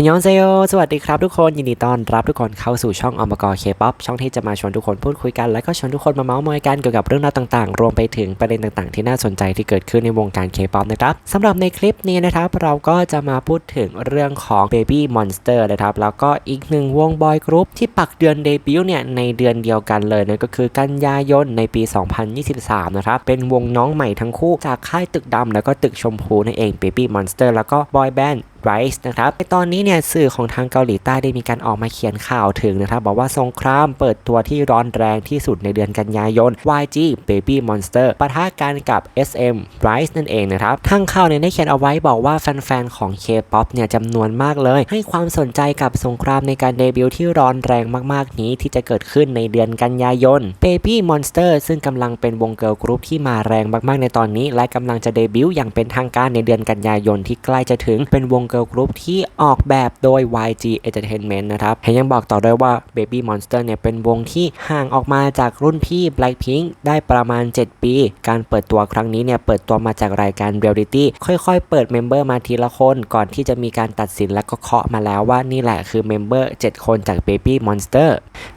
ฮยอนเซโยสวัสดีครับทุกคน ยินดีต้อนรับทุกคนเข้าสู่ช่องอมกรเคป๊อปช่องที่จะมาชวนทุกคนพูดคุยกัน และก็ชวนทุกคนมาเมาส์มอยกันเกี่ยวกับเรื่องราวต่างๆ รวมไปถึงประเด็นต่างๆ ที่น่าสนใจที่เกิดขึ้นในวงการเคป๊อปนะครับสำหรับในคลิปนี้นะครับเราก็จะมาพูดถึงเรื่องของ Baby Monster นะครับแล้วก็อีกหนึ่งวงบอยกรุ๊ปที่ปักเดือนเดบิวต์เนี่ยในเดือนเดียวกันเลยนั่นก็คือกันยายนในปี 2023 นะครับเป็นวงน้องใหม่ทั้งคู่จากค่ายตึกดำแล้วก็ตึกชมพูนั่นเอง Baby Monster แล้วก็บอยแบนด์ Rise นะครับในตอนนี้เนี่ยสื่อของทางเกาหลีใต้ได้มีการออกมาเขียนข่าวถึงนะครับ บอกว่าสงครามเปิดตัวที่ร้อนแรงที่สุดในเดือนกันยายน YG Baby Monster ปะทะกันกับ SM Rise นั่นเองนะครับ ทางข่าวเนี่ยได้เขียนเอาไว้บอกว่าแฟนๆ ของ K-POP เนี่ยจำนวนมากเลย ให้ความสนใจกับสงครามในการเดบิวต์ที่ร้อนแรงมากๆ นี้ที่จะเกิดขึ้นในเดือนกันยายน Baby Monster ซึ่งกำลังเป็นวงเกิร์ลกรุ๊ปที่มาแรงมากๆ ในตอนนี้ และกำลังจะเดบิวต์อย่างเป็นทางการในเดือนกันยายนที่ใกล้จะถึงเป็นวงเกิร์ลกรุ๊ปที่ออกแบบโดย YG Entertainment นะครับแถมยังบอกต่อด้วยว่า Baby Monster เนี่ยเป็นวงที่ห่างออกมาจากรุ่นพี่ Blackpink ได้ประมาณ 7 ปี การเปิดตัวครั้งนี้เนี่ยเปิดตัวมาจากรายการ Reality ค่อยๆ เปิดเมมเบอร์มาทีละคน ก่อนที่จะมีการตัดสินและก็เคาะมาแล้วว่านี่แหละคือเมมเบอร์7คนจาก Baby Monster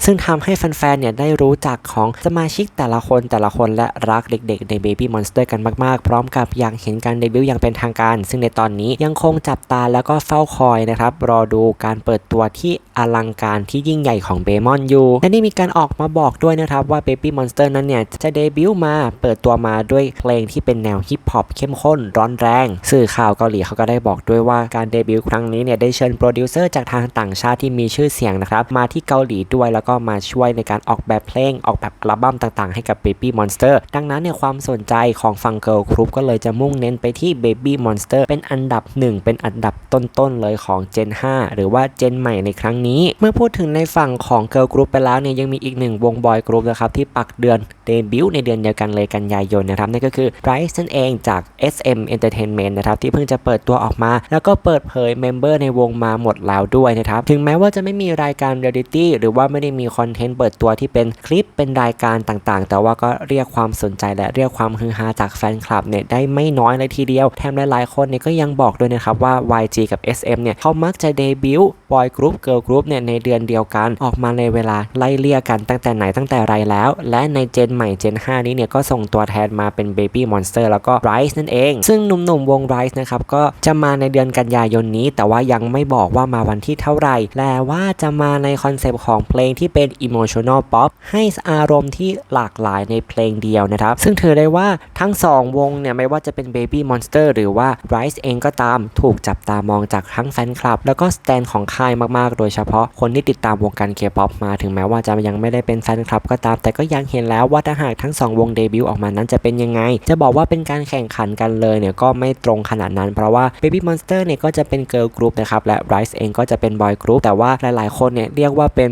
ซึ่งทำให้แฟนๆเนี่ยได้รู้จักของสมาชิกแต่ละคนแต่ละคนและรักเด็กๆใน Baby Monster กันมากๆ พร้อมกับอยากเห็นการเดบิวต์อย่างเป็นทางการ ซึ่งในตอนนี้ยังคงจับตาแล้วก็เฝ้าคอยนะครับ รอดูการเปิดตัวที่อลังการที่ยิ่งใหญ่ของเบมอนอยู่และนี่มีการออกมาบอกด้วยนะครับว่า Baby Monster นั้นเนี่ย จะเดบิวต์มาเปิดตัวมาด้วยเพลงที่เป็นแนวฮิปฮอปเข้มข้นร้อนแรง สื่อข่าวเกาหลีเขาก็ได้บอกด้วยว่าการเดบิวต์ครั้งนี้เนี่ยได้เชิญโปรดิวเซอร์จากทางต่างชาติที่มีชื่อเสียงนะครับ มาที่เกาหลีด้วยแล้วก็มาช่วยในการออกแบบเพลงออกแบบอัลบั้มต่างๆให้กับ Baby Monster ดังนั้นเนี่ยความสนใจของฟังเกิลกรุ๊ปก็เลยจะมุ่งเน้นไปที่ Baby Monster เป็นอันดับหนึ่งเป็นอันดับต้นๆเลยของ Gen 5 หรือว่า Gen ใหม่ในครั้งนี้ เมื่อพูดถึงในฝั่งของ Girl Group ไปแล้วเนี่ยยังมีอีกหนึ่งวงบอยกรุ๊ปนะครับที่ปักเดือนเดบิวต์ในเดือนเดียวกันเลยกันยายนนะครับนั่นก็คือ Rise นั่นเองจาก SM Entertainment นะครับที่เพิ่งจะเปิดตัวออกมา แล้วก็เปิดเผยเมมเบอร์ในวงมาหมดแล้วด้วยนะครับถึงแม้ว่าจะไม่มีรายการเรียลิตี้หรือว่าไม่ได้มีคอนเทนต์เปิดตัวที่เป็นคลิปเป็นรายการต่างๆ แต่ว่าก็เรียกความสนใจและเรียกความฮือฮาจากแฟนคลับเนี่ยได้ไม่น้อยเลยทีเดียวแถมหลายๆคนเนี่ยก็ยังบอกด้วยนะครับว่า YG กับ SM เนี่ยเขามักจะเดบิวต์บอยกรุ๊ปเกิร์ลกรุ๊ปเนี่ยในเดือนเดียวกันออกมาในเวลาไล่เลี่ยกันตั้งแต่ไหนตั้งแต่ไรแล้ว และในเจนใหม่เจน 5 นี้เนี่ยก็ส่งตัวแทนมาเป็น Baby Monster แล้วก็ Rise นั่นเอง ซึ่งหนุ่มๆวง Rise นะครับก็จะมาในเดือนกันยายนนี้ แต่ว่ายังไม่บอกว่ามาวันที่เท่าไหร่และว่าจะมาในคอนเซปต์ของเพลงที่เป็น Emotional Pop ให้อารมณ์ที่หลากหลายในเพลงเดียวนะครับ ซึ่งถือได้ว่าทั้ง 2 วงเนี่ยไม่ว่าจะเป็น Baby Monster หรือว่า Rise เองก็ตามถูกจับตาามองจากทั้งแฟนคลับ แล้วก็สแตนของค่ายมากๆ โดยเฉพาะคนที่ติดตามวงการ K-POP มาถึงแม้ว่าจะยังไม่ได้เป็นแฟนคลับก็ตาม แต่ก็ยังเห็นแล้วว่าถ้าหากทั้ง 2 วงเดบิวต์ออกมานั้นจะเป็นยังไง จะบอกว่าเป็นการแข่งขันกันเลยเนี่ยก็ไม่ตรงขนาดนั้น เพราะว่า Baby Monster เนี่ยก็จะเป็นเกิร์ลกรุ๊ปนะครับและ Rise เองก็จะเป็นบอยกรุ๊ปแต่ว่าหลายๆ คนเนี่ยเรียกว่าเป็น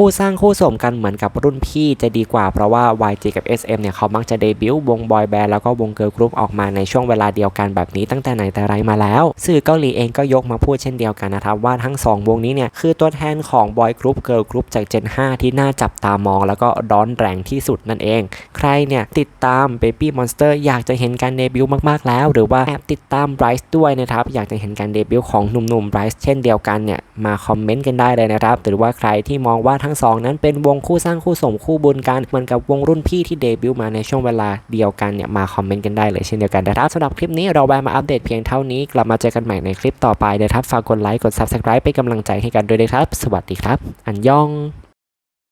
คู่สร้างคู่สมกันเหมือนกับรุ่นพี่จะดีกว่าเพราะว่า YG กับ SM เนี่ยเขามักจะเดบิวต์วงบอยแบนด์แล้วก็วงเกิร์ลกรุ๊ปออกมาในช่วงเวลาเดียวกันแบบนี้ตั้งแต่ไหนแต่ไรมาแล้ว สื่อเกาหลีเองก็ยกมาพูดเช่นเดียวกันนะครับว่าทั้ง 2 วงนี้เนี่ยคือตัวแทนของบอยกรุ๊ปเกิร์ลกรุ๊ปจาก Gen 5 ที่น่าจับตามอง แล้วก็ร้อนแรงที่สุดนั่นเอง ใครเนี่ยติดตาม Baby Monster อยากจะเห็นการเดบิวต์มากๆแล้ว หรือว่าแอบติดตาม Rise ด้วยนะครับอยากจะเห็นการเดบิวต์ของหนุ่มๆ Rise เช่นเดียวกันเนี่ยมาคอมเมนต์กันได้เลยนะครับหรือว่าใครที่มองว่าทั้งสองนั้นเป็นวงคู่สร้างคู่สมคู่บุญกันเหมือนกับวงรุ่นพี่ที่เดบิวต์มาในช่วงเวลาเดียวกันเนี่ยมาคอมเมนต์กันได้เลยเช่นเดียวกันนะครับสำหรับคลิปนี้เราแวะมาอัปเดตเพียงเท่านี้ กลับมาเจอกันใหม่ในคลิปต่อไปนะครับฝากกดไลค์กด Subscribe เป็นกำลังใจให้กันด้วยนะครับ สวัสดีครับ อันยอง